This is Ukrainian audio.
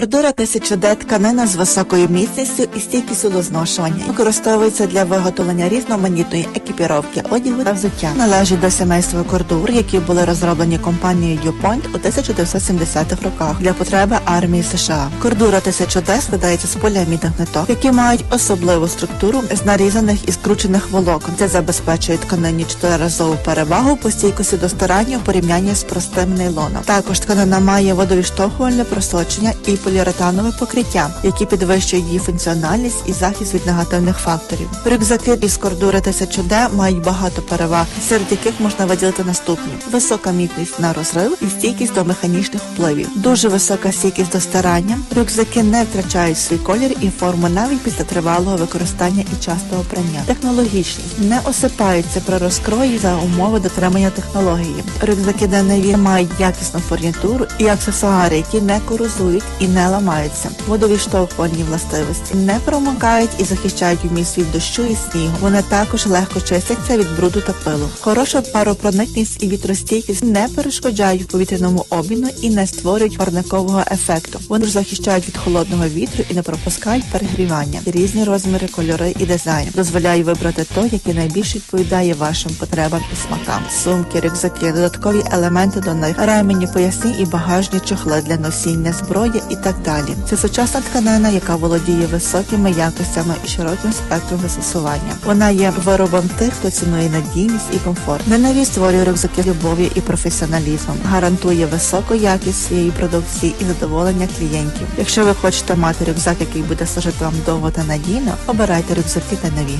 Кордура 1000D тканина з високою міцністю і стійкістю до зношування. Використовується для виготовлення різноманітної екіпіровки одягу та взуття. Належить до сімейства кордур, які були розроблені компанією DuPont у 1970-х роках для потреби армії США. Кордура 1000D складається з поліамідних ниток, які мають особливу структуру з нарізаних і скручених волокон. Це забезпечує тканині чотириразову перевагу по стійкості до старання у порівнянні з простим нейлоном. Також тканина має водовідштовхувальне просочення і поліуретанове покриття, які підвищують її функціональність і захист від негативних факторів. Рюкзаки із кордури 1000D мають багато переваг, серед яких можна виділити наступні: висока міцність на розрив і стійкість до механічних впливів, дуже висока стійкість до старання. Рюкзаки не втрачають свій колір і форму навіть після тривалого використання і частого прання. Технологічність не осипаються при розкрої за умови дотримання технології. Рюкзаки ДНВ мають якісну фурнітуру і аксесуари, які не корозують і не ламаються. Водовідштовхувальні властивості не промокають і захищають вміст від дощу і снігу. Вони також легко чистяться від бруду та пилу. Хороша паропроникність і вітростійкість не перешкоджають повітряному обміну і не створюють парникового ефекту. Вони ж захищають від холодного вітру і не пропускають перегрівання. Різні розміри, кольори і дизайн дозволяють вибрати той, який найбільше відповідає вашим потребам і смакам. Сумки, рюкзаки, додаткові елементи до них, ремені, поясні і багажні чохли для носіння, зброї і так далі. Це сучасна тканина, яка володіє високими якостями і широким спектром застосування. Вона є виробом тих, хто цінує надійність і комфорт. ННВ створює рюкзаки любов'ю і професіоналізмом, гарантує високу якість своєї продукції і задоволення клієнтів. Якщо ви хочете мати рюкзак, який буде служити вам довго та надійно, обирайте рюкзаки та нові.